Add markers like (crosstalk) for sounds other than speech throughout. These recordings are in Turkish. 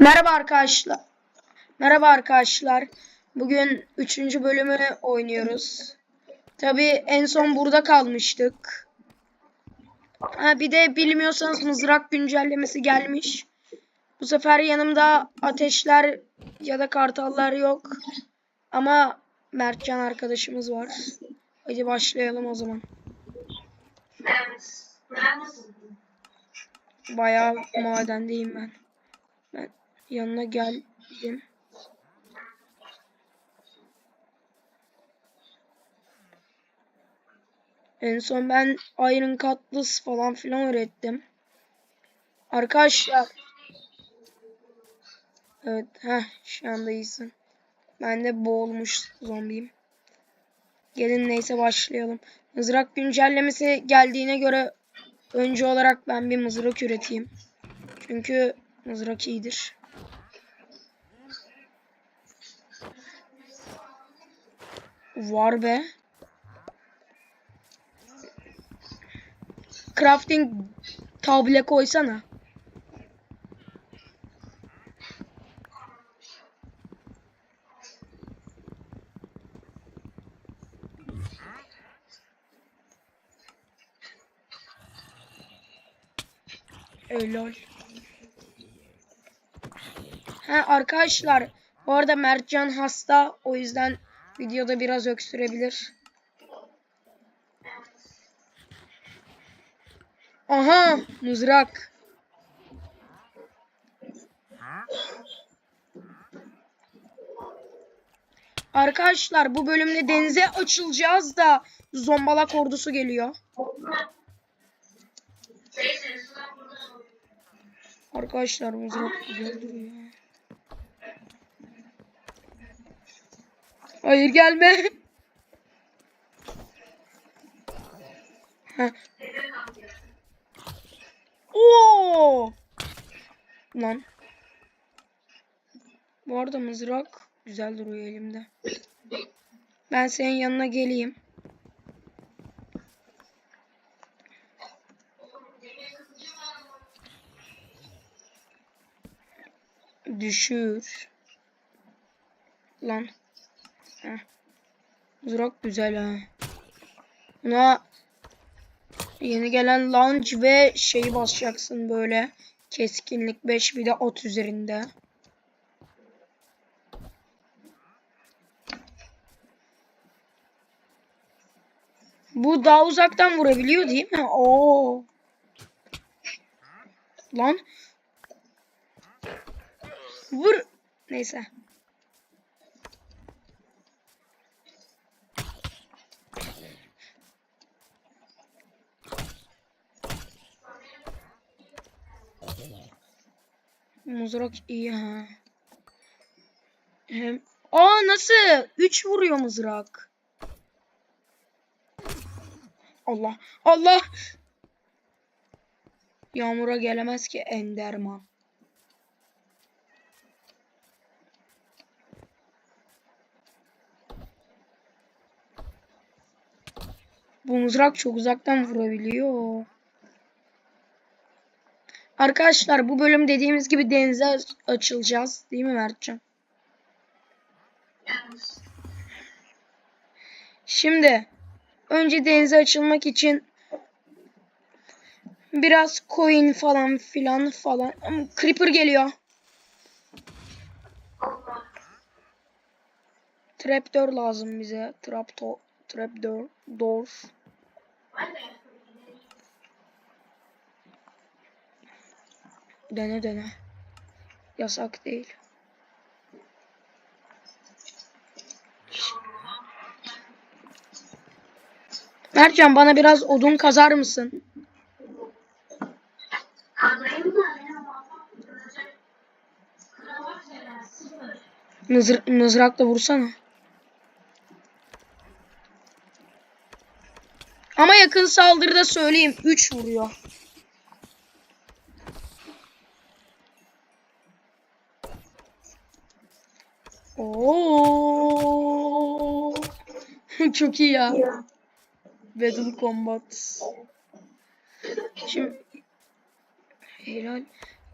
Merhaba arkadaşlar. Merhaba arkadaşlar. Bugün 3. bölümü oynuyoruz. Tabi en son burada kalmıştık. Ha, bir de bilmiyorsanız mızrak güncellemesi gelmiş. Bu sefer yanımda ateşler ya da kartallar yok. Ama Mertcan arkadaşımız var. Hadi başlayalım o zaman. Bayağı madendeyim ben. Yanına geldim. En son ben Iron Cutlass falan filan öğrettim. Arkadaşlar. Evet, heh, şu anda iyisin. Ben de boğulmuş zombiyim. Gelin neyse başlayalım. Mızrak güncellemesi geldiğine göre önce olarak ben bir mızrak üreteyim. Çünkü mızrak iyidir. Var be. Crafting table koysana. Helal. Ha arkadaşlar bu arada Mertcan hasta o yüzden videoda biraz öksürebilir. Aha mızrak. Arkadaşlar bu bölümde denize açılacağız da zombalak ordusu geliyor. Arkadaşlar mızrak güzel Hayır gelme. Oo! Lan. Bu arada mızrak güzel duruyor elimde. Ben senin yanına geleyim. Düşür. Lan. Heh. Güzel ha. Buna yeni gelen launch ve şeyi basacaksın böyle. Keskinlik 5 bir de ot üzerinde. Bu daha uzaktan vurabiliyor değil mi? Oo. Lan. Vur. Neyse. Mızrak iyi ha. Hem... Aa nasıl? 3 vuruyor mızrak. Allah. Allah. Yağmura gelemez ki Enderman. Bu mızrak çok uzaktan vurabiliyor. Arkadaşlar bu bölüm dediğimiz gibi denize açılacağız. Değil mi Mertcan? Şimdi önce denize açılmak için biraz coin falan filan falan. Ama Creeper geliyor. Trapdoor lazım bize. Trapdoor. Trapdoor. Door. Dene dene. Yasak değil. Mertcan bana biraz odun kazar mısın? Mızır mızrakla vursana. Ama yakın saldırıda söyleyeyim 3 vuruyor. Oo. (laughs) Çok iyi ya. Battle Combat. Şimdi helal.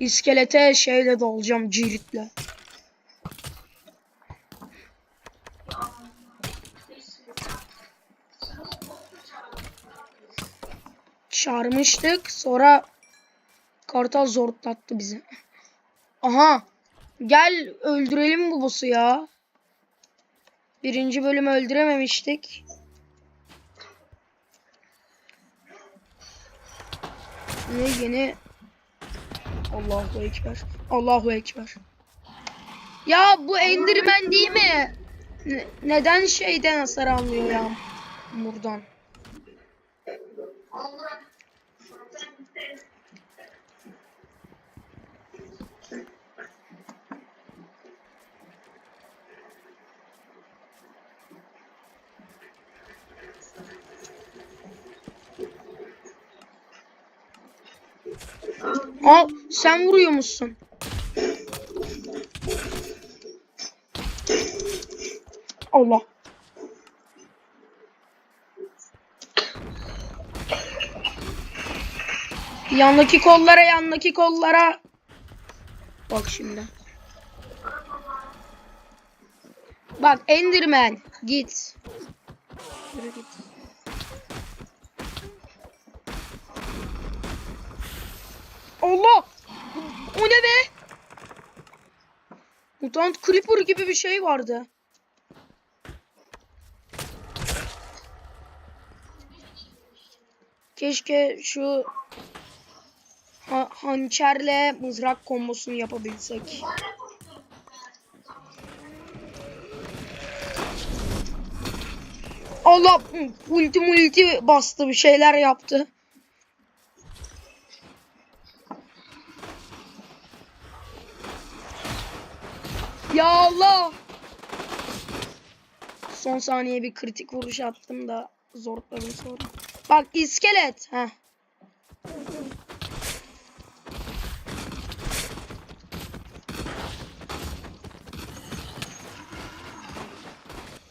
İskelete şeyle dolacağım ciritle. Çağırmıştık. Sonra Kartal zortlattı bizi. Aha. Gel öldürelim bu boss'u ya. Birinci bölümü öldürememiştik. Ne yeni Allahu Ekber. Allahu Ekber. Ya bu Enderman değil mi? Ne- neden şeyden hasar almıyor ya? Buradan. Al sen vuruyor musun? Allah. Yandaki kollara yandaki kollara. Bak şimdi. Bak Enderman git. Yürü git. Allah! O ne be? Mutant Creeper gibi bir şey vardı. Keşke şu ha hançerle mızrak kombosunu yapabilsek. Allah ulti multi bastı bir şeyler yaptı. Ya Allah. Son saniye bir kritik vuruş attım da zorladım sonra. Bak iskelet. Heh.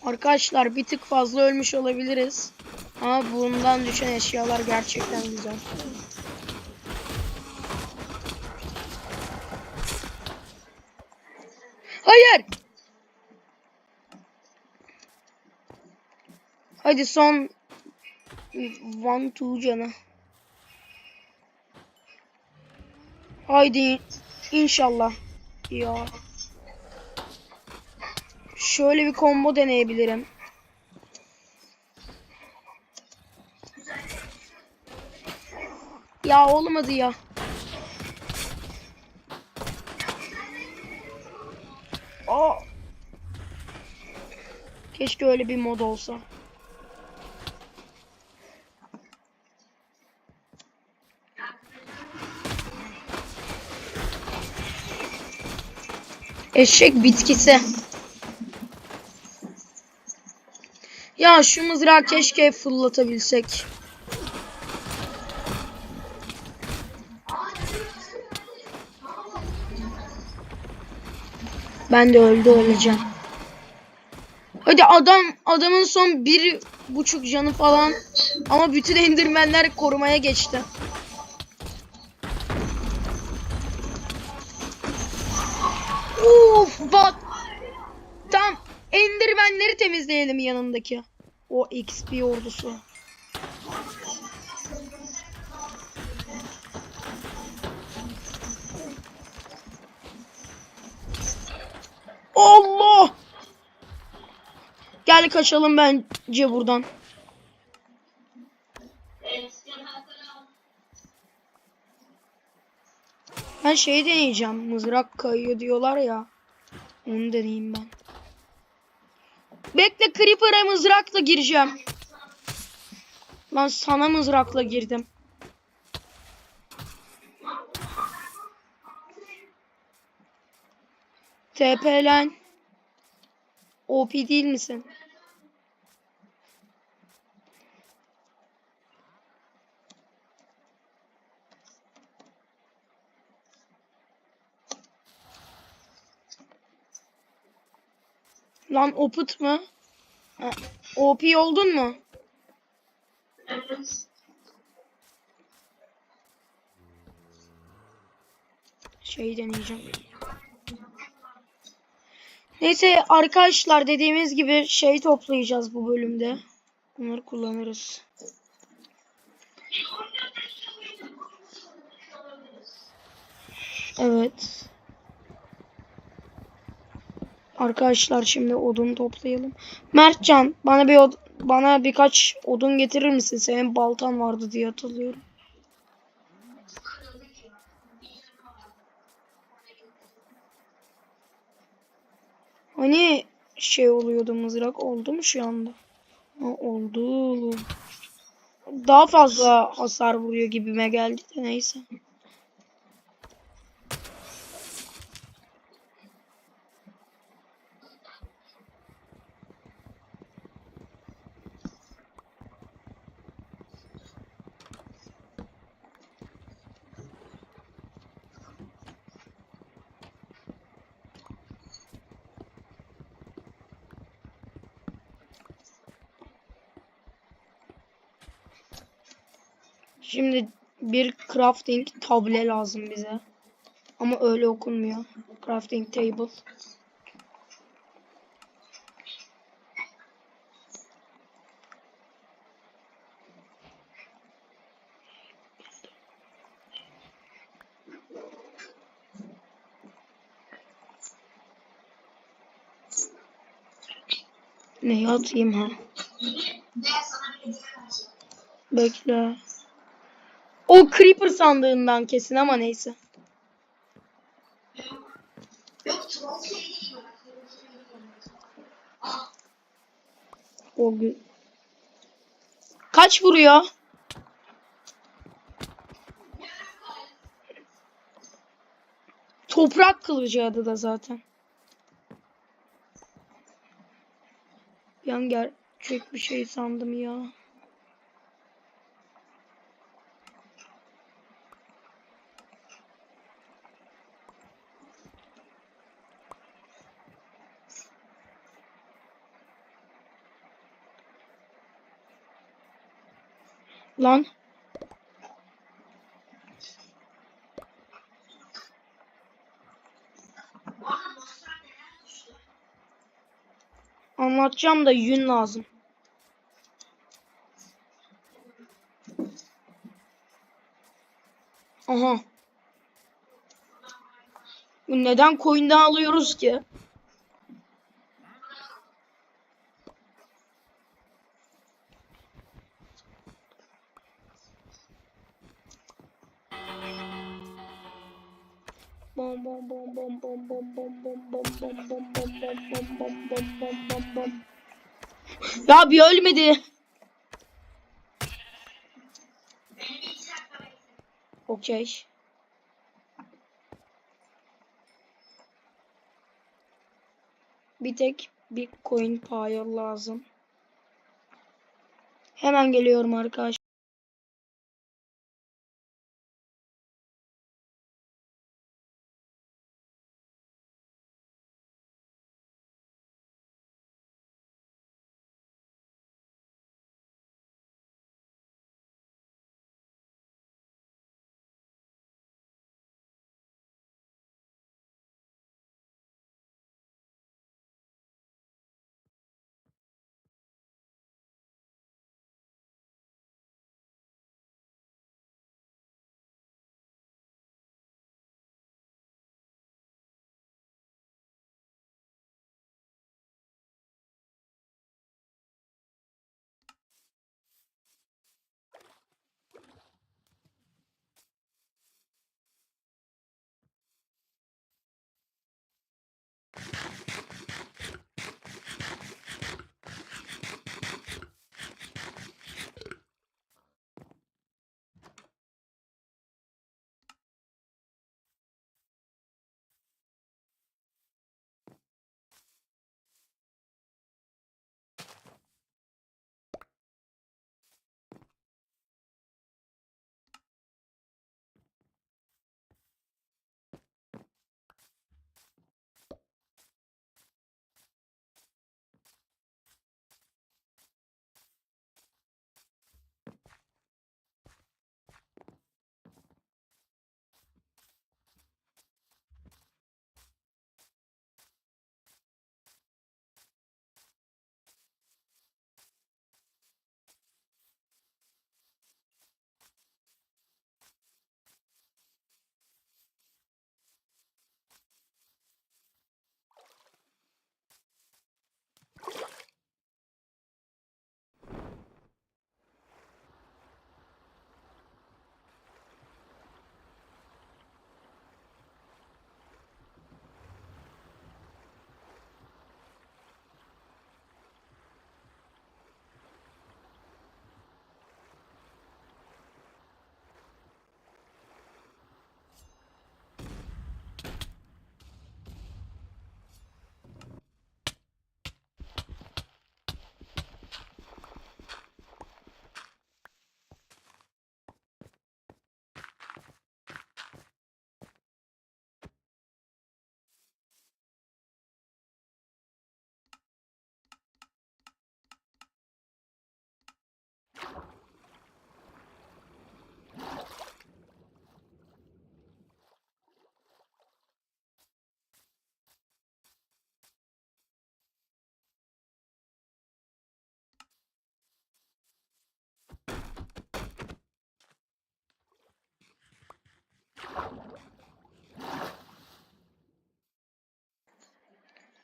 Arkadaşlar bir tık fazla ölmüş olabiliriz. Ama bundan düşen eşyalar gerçekten güzel. Hayır. Hadi son one two canı. Haydi inşallah. Ya. Şöyle bir combo deneyebilirim. Ya olmadı ya. Aa. Keşke öyle bir mod olsa. Eşek bitkisi. Ya şu mızrağı keşke fırlatabilsek. Ben de öldü öleceğim. Hadi adam adamın son bir buçuk canı falan ama bütün endirmenler korumaya geçti. Uf bak. Tam endirmenleri temizleyelim yanındaki. O XP ordusu. Allah! Gel kaçalım bence buradan. Ben şey deneyeceğim. Mızrak kayıyor diyorlar ya. Onu deneyeyim ben. Bekle Creeper'a mızrakla gireceğim. Lan sana mızrakla girdim. TP'len. OP değil misin? Lan oput mu? Ha, OP oldun mu? Şey deneyeceğim. Neyse arkadaşlar dediğimiz gibi şey toplayacağız bu bölümde. Bunları kullanırız. Evet. Arkadaşlar şimdi odun toplayalım. Mertcan bana bir bana birkaç odun getirir misin? Senin baltan vardı diye hatırlıyorum. Hani şey oluyordu mızrak oldu mu şu anda? Ha, oldu. Daha fazla hasar vuruyor gibime geldi de neyse. Şimdi bir crafting table lazım bize. Ama öyle okunmuyor. Crafting table. Neyi atayım ha? Bekle. O Creeper sandığından kesin ama neyse. O gün. Kaç vuruyor? Toprak kılıcı adı da zaten. Bir an gerçek bir şey sandım ya. Lan. Anlatacağım da yün lazım. Aha. Neden coin'den alıyoruz ki? Ya bir ölmedi. Okey. Bir tek bir coin pile lazım. Hemen geliyorum arkadaşlar.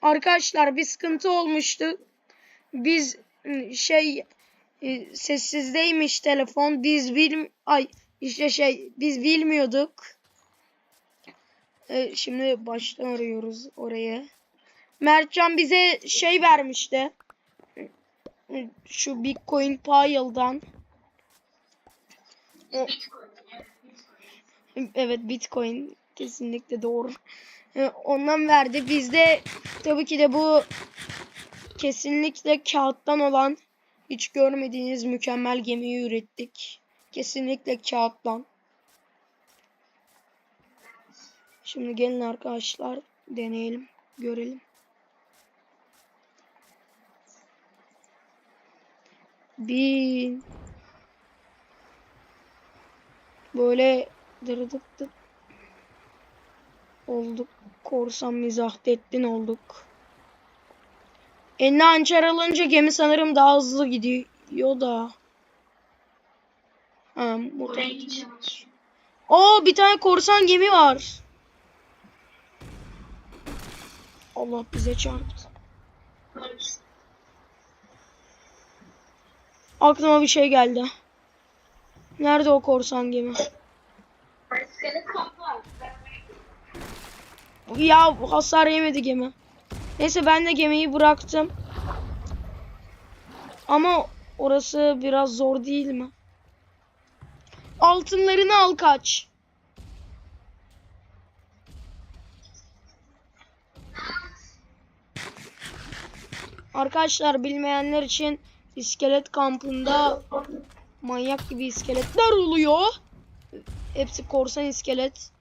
Arkadaşlar bir sıkıntı olmuştu. Biz ıı, şey e, sessizdeymiş telefon. Biz bil ay işte şey biz bilmiyorduk. Şimdi baştan arıyoruz oraya. Mertcan bize şey vermişti. Şu Bitcoin Pile'dan. Evet Bitcoin kesinlikle doğru. E, Ondan verdi. Biz de tabii ki de bu kesinlikle kağıttan olan hiç görmediğiniz mükemmel gemiyi ürettik. Kesinlikle kağıttan. Şimdi gelin arkadaşlar deneyelim, görelim. Bin. Böyle dırdık dık olduk. Korsan Mizahdettin olduk. Eline hançer alınca gemi sanırım daha hızlı gidiyor da. Ha, motor. Oo bir tane korsan gemi var. Allah bize çarptı. Aklıma bir şey geldi. Nerede o korsan gemi? Ya hasar yemedi gemi. Neyse ben de gemiyi bıraktım. Ama orası biraz zor değil mi? Altınlarını al kaç. Arkadaşlar bilmeyenler için iskelet kampında manyak gibi iskeletler oluyor. Hepsi korsan iskelet.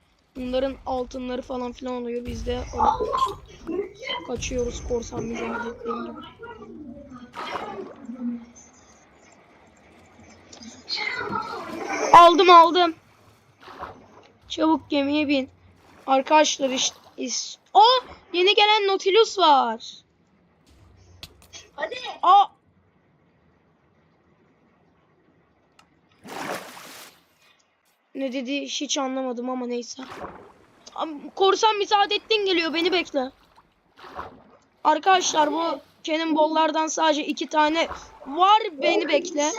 Bunların altınları falan filan oluyor. Biz de kaçıyoruz korsan mücadeleleri gibi. Aldım aldım. Çabuk gemiye bin. Arkadaşlar işte. Is Aa, yeni gelen Nautilus var. Hadi. Aa. Ne dedi hiç anlamadım ama neyse. Korsan Müsaadettin geliyor beni bekle. Arkadaşlar bu cannonball'lardan sadece iki tane var beni bekle.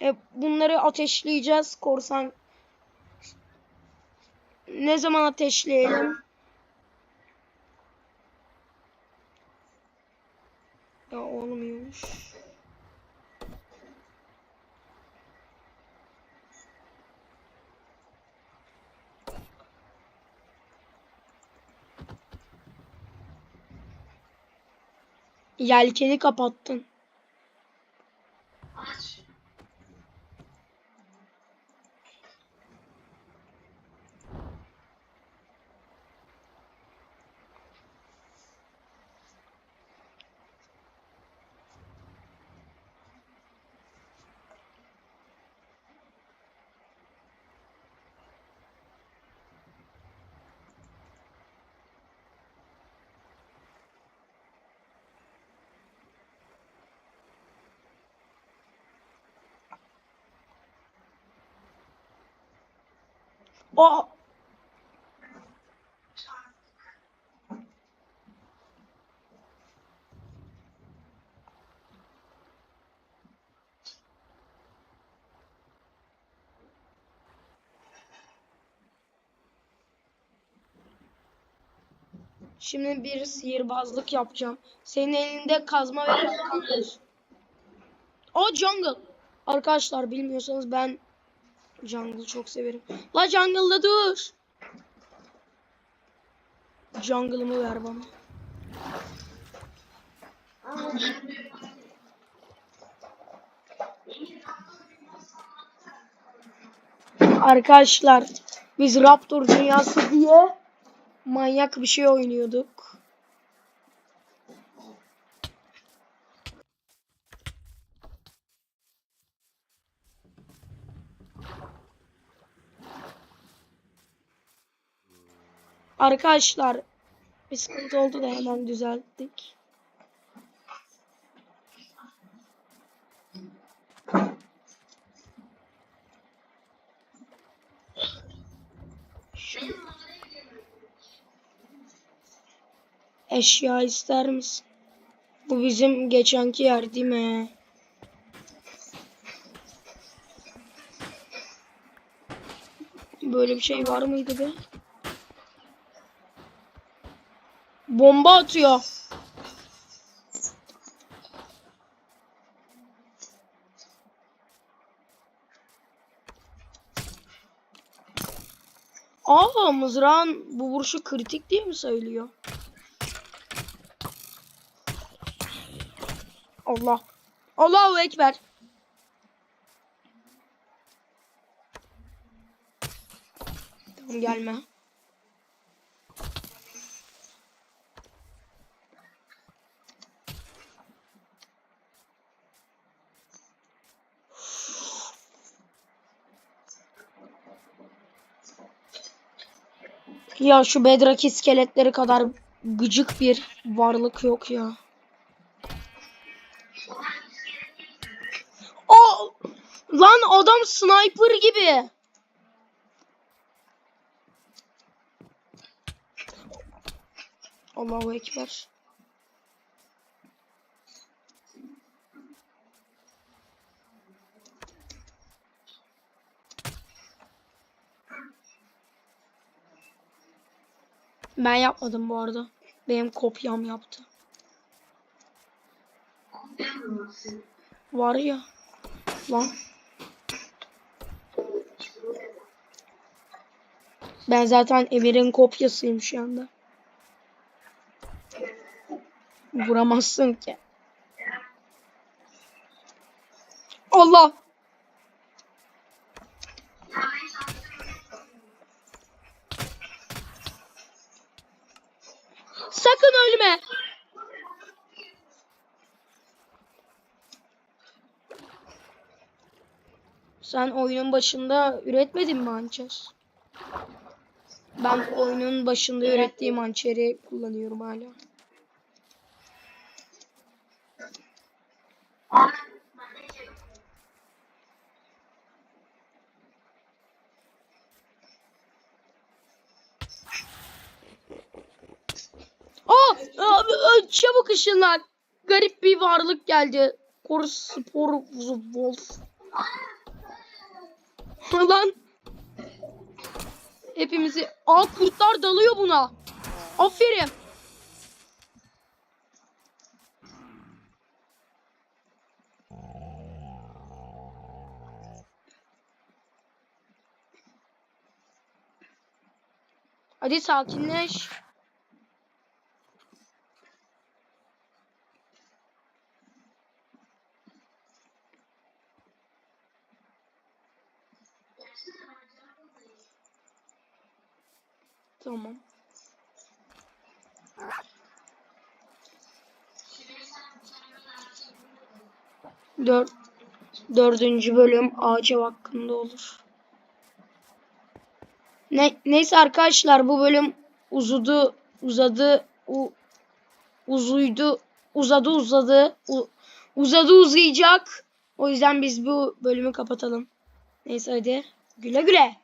E, bunları ateşleyeceğiz korsan. Ne zaman ateşleyelim? Ya olmuyormuş. Yelkeni kapattın. Aa! Şimdi bir sihirbazlık yapacağım. Senin elinde kazma ve kalkandır. O jungle. Arkadaşlar bilmiyorsanız ben jungle çok severim. La jungle'da dur. Jungle'ımı ver bana. Arkadaşlar biz Raptor dünyası diye manyak bir şey oynuyorduk. Arkadaşlar bir sıkıntı oldu da hemen düzelttik. Eşya ister misin? Bu bizim geçenki yer değil mi? Böyle bir şey var mıydı be? Bomba atıyor. Aa mızrağın bu vuruşu kritik diye mi söylüyor? Allah. Allahu Ekber. Tamam gelme. Ya şu bedrak iskeletleri kadar gıcık bir varlık yok ya. O lan adam sniper gibi. Allahu ekber. Ben yapmadım bu arada. Benim kopyam yaptı. Var ya. Lan. Ben zaten Emir'in kopyasıyım şu anda. Vuramazsın ki. Allah. Sen oyunun başında üretmedin mi hançer? Ben oyunun başında ürettiğim hançeri kullanıyorum hala. Aa, çabuk ışınlan. Garip bir varlık geldi. Kor spor wolf. Lan. Hepimizi. Aa kurtlar dalıyor buna. Aferin. Hadi sakinleş. 4 4. bölüm ağaç hakkında olur. Ne, neyse arkadaşlar bu bölüm uzudu, uzadı, u, uzuydu, uzadı uzadı, u, uzadı uzayacak. O yüzden biz bu bölümü kapatalım. Neyse hadi güle güle.